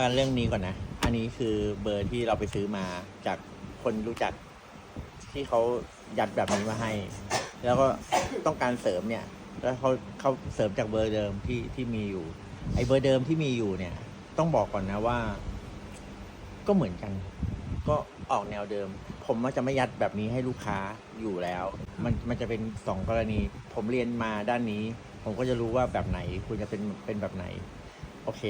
การเรื่องนี้ก่อนนะ อันนี้คือเบอร์ที่เราไปซื้อมาจากคนรู้จักที่เขายัดแบบนี้มาให้ แล้วก็ต้องการเสริมเนี่ย แล้วเขาเขาเสริมจากเบอร์เดิมที่ที่มีอยู่ ไอ้เบอร์เดิมที่มีอยู่เนี่ย ต้องบอกก่อนนะว่า ก็เหมือนกัน ก็ออกแนวเดิม ผมมันจะไม่ยัดแบบนี้ให้ลูกค้าอยู่แล้ว มันมันจะเป็นสองกรณี ผมเรียนมาด้านนี้ ผมก็จะรู้ว่าแบบไหนคุณจะเป็นเป็นแบบไหน โอเค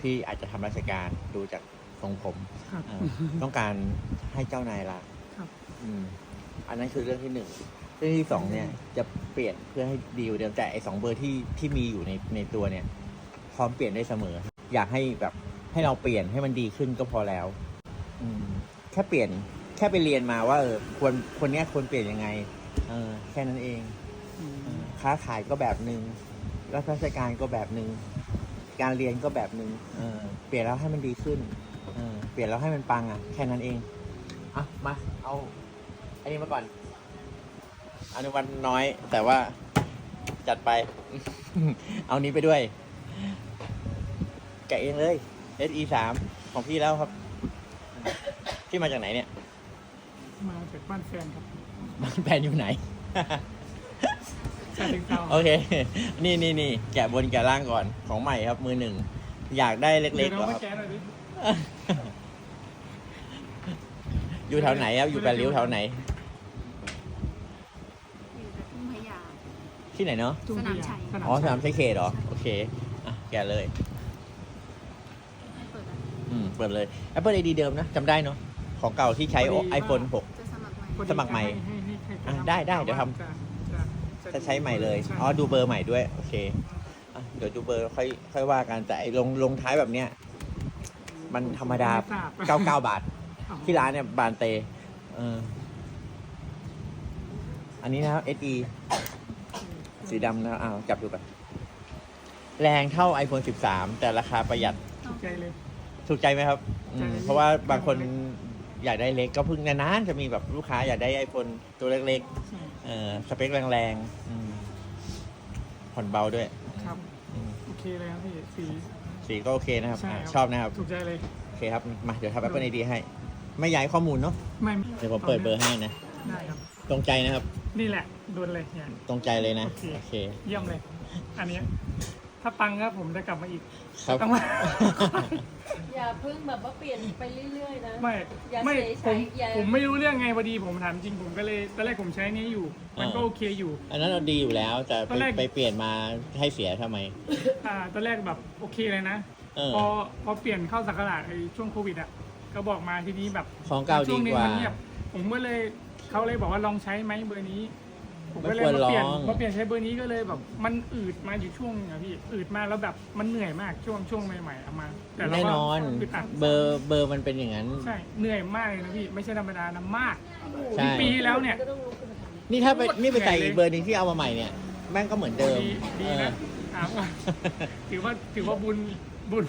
พี่อาจจะทำราชการดูจากทรงผมครับ เอ่อต้องการให้เจ้านายรักครับ อืม อันนั้นคือเรื่องที่หนึ่งเรื่องที่สองเนี่ย จะเปลี่ยนเพื่อให้ดีกว่าเดิมแต่ไอ้สองเบอร์ที่ที่มีอยู่ในในตัวเนี่ย พร้อมเปลี่ยนได้เสมอ อยากให้แบบให้เราเปลี่ยนให้มันดีขึ้นก็พอแล้ว อืม แค่เปลี่ยน แค่ไปเรียนมาว่าเออควรคนเนี้ยควรเปลี่ยนยังไง เออ แค่นั้นเอง อืมเออค้าขายก็แบบหนึ่งรับราชการก็แบบหนึ่ง การเรียนก็แบบหนึ่งเออเปลี่ยนแล้วให้มันดีขึ้นเออเปลี่ยนแล้วให้มันปังอะ แค่นั้นเองอะมาเอา อันนี้มาก่อนอนุวันน้อย แต่ว่าจัดไป เอานี้ไปด้วย แกะเองเลย SE สามของพี่แล้วครับ พี่มาจากไหนเนี่ย มาจากบ้านแฟนครับ บ้านแฟนอยู่ไหน ชาติงเตาโอเค นี่นี่นี่แกะบนแกะล่างก่อนของใหม่ครับมือหนึ่ง อยากได้เล็เดี๋กยวๆน้เหอรงอมาครับแก้หน่อยดิอยู่แถวไหนครับ อยู่แปดริ้วแถวไหน อยู่กับทุ่งพญาที่ไหนเนาะทุ่งสนามชัยสนามอ๋อสชันายมชัยเขตเหรอ โอเค อะ แกะเลยให้เปิดอะอืม เปิดเลย Apple ID เดิมนะจำได้เนาะ ของเก่าที่ใช้ iPhone 6 จะสมัครใหม่พอสมัครใหม่ให้ให้ให้ให้อะทำได้ได้เดี๋ยวทำ จะ จะจะใช้ใหม่เลยใช่อ๋อ ดูเบอร์ใหม่ด้วย โอเคอะเดี๋ยวดูเบอร์ค่อยค่อยว่ากัน แต่ไอ้ลงลงท้ายแบบเนี้ย มันธรรมดาไทราบ99บาท ที่ร้านเนี่ยบานเตเอออันนี้นะครับ SE สีดำนะครับอ้าวจับดูกันแรงเท่า iPhone 13 แต่ราคาประหยัด ถูกใจเลย ถูกใจไหมครับอืมใจ เพราะว่าบางคน อยากได้เล็กก็เพิ่งนานๆจะมีแบบลูกค้าอยากได้ iPhone ตัวเล็กใช่ๆเออสเปคแรงๆอืมผ่อนเบาด้วย ครับอืม โอเคเลยครับพี่สี สีก็โอเคนะครับใช่อะครับ ชอบนะครับ ถูกใจเลยโอเคครับ มาเดี๋ยวทำ Apple ID ให้ ไม่ย้ายข้อมูลเนาะ ไม่เดี๋ยวผมเปิดเบอร์ให้นะ ได้ครับ ตรงใจนะครับ นี่แหละโดนเลยเนี่ย ตรงใจเลยนะ โอเค โอเค เยี่ยมเลย อันเนี้ย ถ้าปังครับผมจะกลับมาอีกครับต้องมา อย่าเพิ่งแบบว่าเปลี่ยนไปเรื่อยๆนะ ไม่อย่าไม่เฉยๆผมอย่า ผมไม่รู้เรื่องไงพอดีผมถามจริงผมก็เลยตอนแรกผมใช้นี้อยู่ มันก็อ่า โอเคอยู่ อันนั้นเราดีอยู่แล้วแต่ตอนแรก ไปเปลี่ยนมาให้เสียทำไม อ่าตอนแรกแบบโอเคเลยนะ เออ พอพอเปลี่ยนเข้าสักราชไอ้ช่วงโควิดอะก็บอกมาทีนี้แบบของเก่าช่ดีวงหนึกงว่า มันเงียบผมก็เลยเขาเลยบอกว่าลองใช้ไหมเบอร์นี้ ผมก็เลยไม่ควรมาเปลี่ยนลอง มาเปลี่ยนใช้เบอร์นี้ก็เลยแบบมันอืดมาอยู่ช่วงนึงอะพี่อืดมาแล้วแบบมันเหนื่อยมากช่วงช่วงใหม่ๆเอามาแต่เราแน่ก็นอน อึดอัดเบอร์เบอร์มันเป็นอย่างนั้น ใช่เหนื่อยมากเลยนะพี่ไม่ใช่ธรรมดานะมากใช่ปีที่แล้วเนี่ยก็ต้องลุกขึ้นมาทำนี่ถ้าไปโคตรนี่ไปใส่เหนื่อยเลย อีกเบอร์หนึงที่เอามาใหม่เนี่ยแม่งก็เหมือนเดิมดีดีนะเออถามว่าถือว่าถือว่าบุญบุญ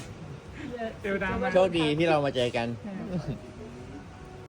เทวดามาโชคดีที่เรามาเจอกัน ใช่